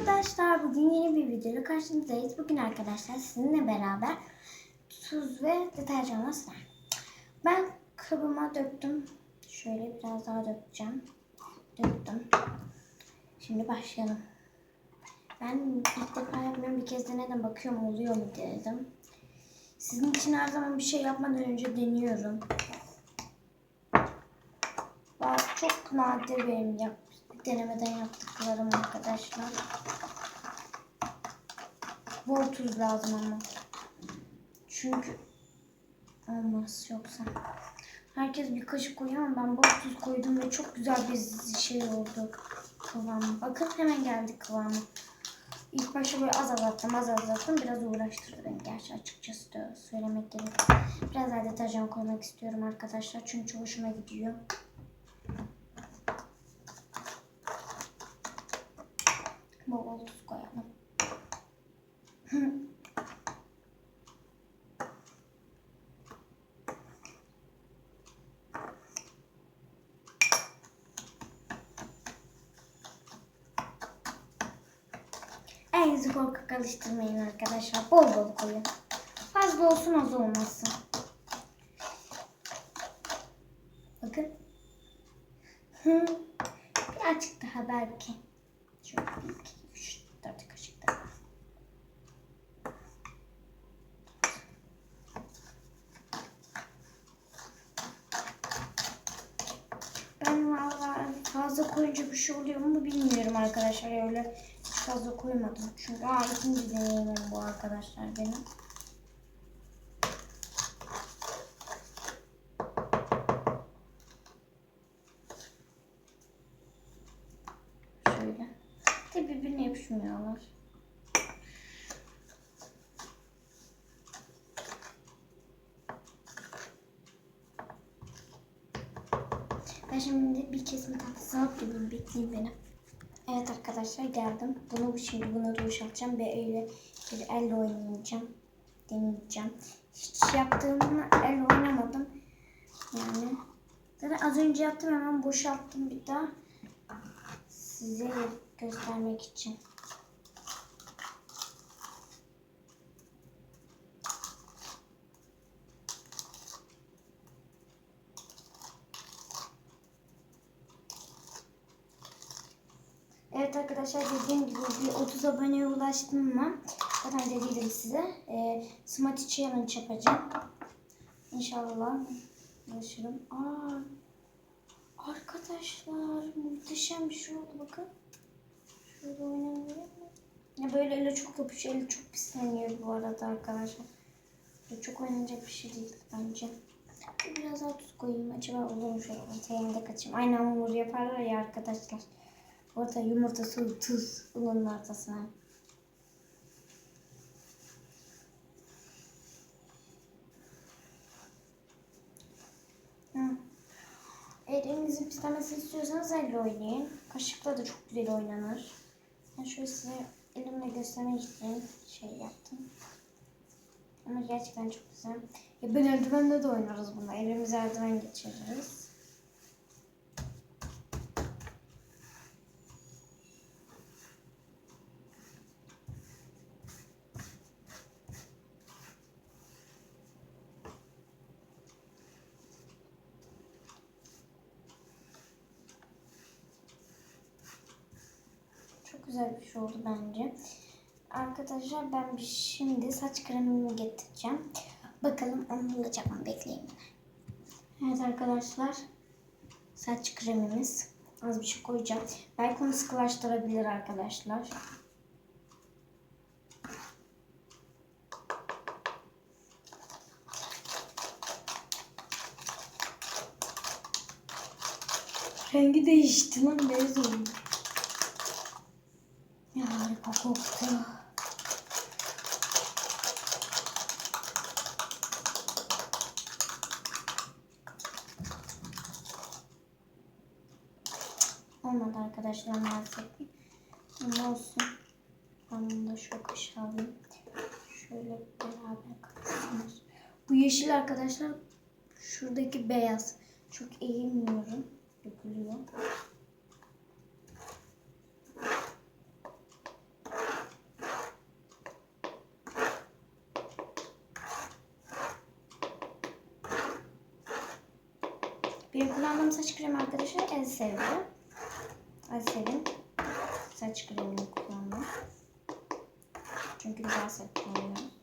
arkadaşlar. Bugün yeni bir videoyla karşınızdayız. Bugün arkadaşlar sizinle beraber tuz ve deterjanla sıra. Ben kabıma döktüm. Şöyle biraz daha dökeceğim. Döktüm. Şimdi başlayalım. Ben ilk defa yapmıyorum. Bir kez denedim. Bakıyorum oluyor mu dedim. Sizin için her zaman bir şey yapmadan önce deniyorum. Bazı çok nadir benim yap denemeden yaptıklarım arkadaşlar. Bol tuz lazım ama. Çünkü olmaz yoksa. Herkes bir kaşık koyuyor ama ben bol tuz koydum ve çok güzel bir şey oldu kıvamı. Bakın hemen geldi kıvamı. İlk başta böyle az az attım, az az attım. Biraz uğraştırdı beni gerçi açıkçası da söylemek gerek. Biraz daha deterjan koymak istiyorum arkadaşlar. Çünkü hoşuma gidiyor. Tuz koyalım. Elinizi korkak alıştırmayın arkadaşlar. Bol bol koyun. Fazla olsun az olmasın. Bakın. Birazcık daha belki. Şöyle bir, iki, üç, dört kaşık daha. Ben valla fazla koyunca bir şey oluyor mu bilmiyorum arkadaşlar. Öyle fazla koymadım. Çünkü aa, ikinci deneyimim bu arkadaşlar benim. Şöyle. De birbirine yapışmıyorlar. Ben şimdi bir kesim tatlısı alıp geleyim. Bekleyin beni. Evet arkadaşlar geldim. Bunu şimdi bunu da boşaltacağım ve öyle bir elle oynayacağım. Deneyeceğim. Hiç yaptığımı elle oynamadım. Yani zaten az önce yaptım hemen boşalttım bir daha. Size göstermek için. Evet arkadaşlar dediğim gibi bir 30 aboneye ulaştım mı? Zaten dediydim size. E, Smarty Challenge yapacağım. İnşallah ulaşırım. Aa, arkadaşlar muhteşem bir şey oldu bakın. Şöyle oynanıyor mu? Ya böyle elle çok yapışıyor. Elle çok pisleniyor bu arada arkadaşlar. Çok oynanacak bir şey değil bence. Biraz daha tuz koyayım. Acaba olur mu şöyle ortaya da kaçayım. Aynen hamur yaparlar ya arkadaşlar. Orta yumurta, su, tuz bunun ortasına. Eğer elinizin pislemesini istiyorsanız elle oynayın. Kaşıkla da çok güzel oynanır. Ben şöyle size elimle göstermek için şey yaptım. Ama gerçekten çok güzel. Ya ben eldivenle de oynarız bunu. Elimize eldiven geçiririz. Çok güzel bir şey oldu bence. Arkadaşlar ben şimdi saç kremimi getireceğim. Bakalım onu olacak mı bekleyin. Evet arkadaşlar. Saç kremimiz. Az bir şey koyacağım. Belki onu sıkılaştırabilir arkadaşlar. Rengi değişti lan beyaz oldu. Koktu. Olmadı arkadaşlar maalesef ki. Ama olsun. Ben da şu kaşığı. Şöyle beraber katsınlar. Bu yeşil arkadaşlar şuradaki beyaz. Çok eğilmiyorum. Dökülüyor. Benim kullandığım saç kremi arkadaşlar en sevdi. Elsevin saç kremini kullandım. Çünkü güzel saç kremi.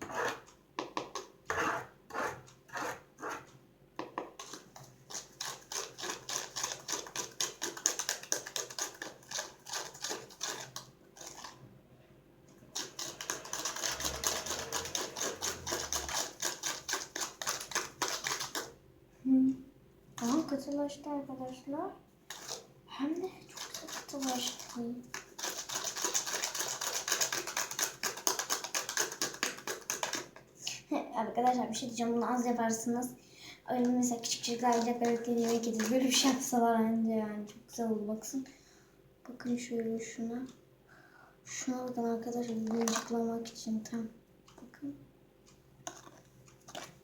Aa katılaştı arkadaşlar. Hem de çok katılaştı. arkadaşlar bir şey diyeceğim. Bunu az yaparsınız. Öyle mesela küçük çocuklar gidecek bebekleri yemek yedir. Böyle bir şey yapsalar bence yani. Çok güzel oldu baksın. Bakın şöyle şuna. Şuna bakın arkadaşlar. Mıncıklamak için tam. Bakın.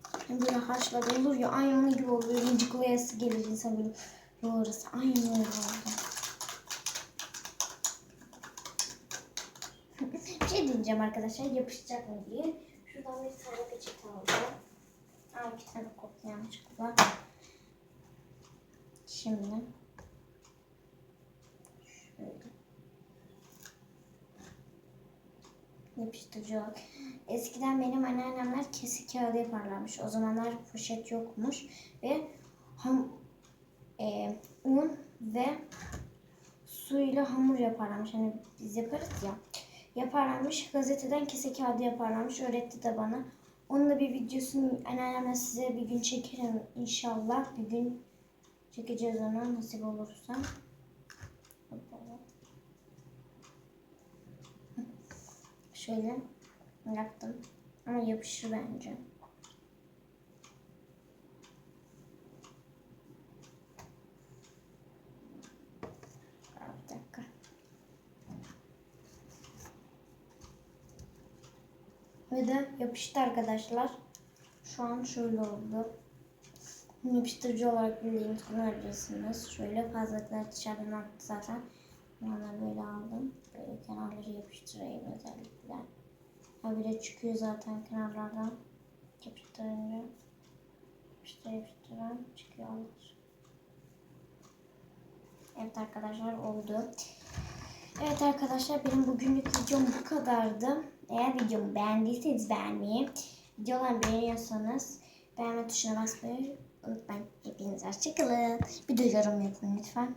Hani böyle haşlar olur ya aynı onun gibi oluyor. Mıncıklayası gelir insan böyle yoğurası. Aynı oldu. bir şey diyeceğim arkadaşlar yapışacak mı diye. Şuradan bir tane peçete aldım. Aa iki tane kopya yanlışlıkla. Şimdi şöyle yapıştırıcı olarak. Eskiden benim anneannemler kesik kağıdı yaparlarmış. O zamanlar poşet yokmuş ve ham, e, un ve suyla hamur yaparlarmış. Hani biz yaparız ya. Yaparlarmış. Gazeteden kese kağıdı yaparlarmış. Öğretti de bana. Onun da bir videosunu anneannemle size bir gün çekerim inşallah. Bir gün çekeceğiz onu nasip olursa. Şöyle yaptım. Ama yapışır bence. Ve de yapıştı arkadaşlar. Şu an şöyle oldu. Yapıştırıcı olarak bildiğiniz kullanabilirsiniz. Şöyle fazlalıklar dışarıdan attı zaten. Onları böyle aldım. Böyle kenarları yapıştırayım özellikle. Ha bir de çıkıyor zaten kenarlardan. Yapıştırınca. Yapıştır yapıştıran çıkıyorlar. Evet arkadaşlar oldu. Evet arkadaşlar benim bugünlük videom bu kadardı. Eğer videomu beğendiyseniz beğenmeyi, videolarımı beğeniyorsanız beğenme tuşuna basmayı unutmayın. Hepiniz hoşçakalın. Bir de yorum yapın lütfen.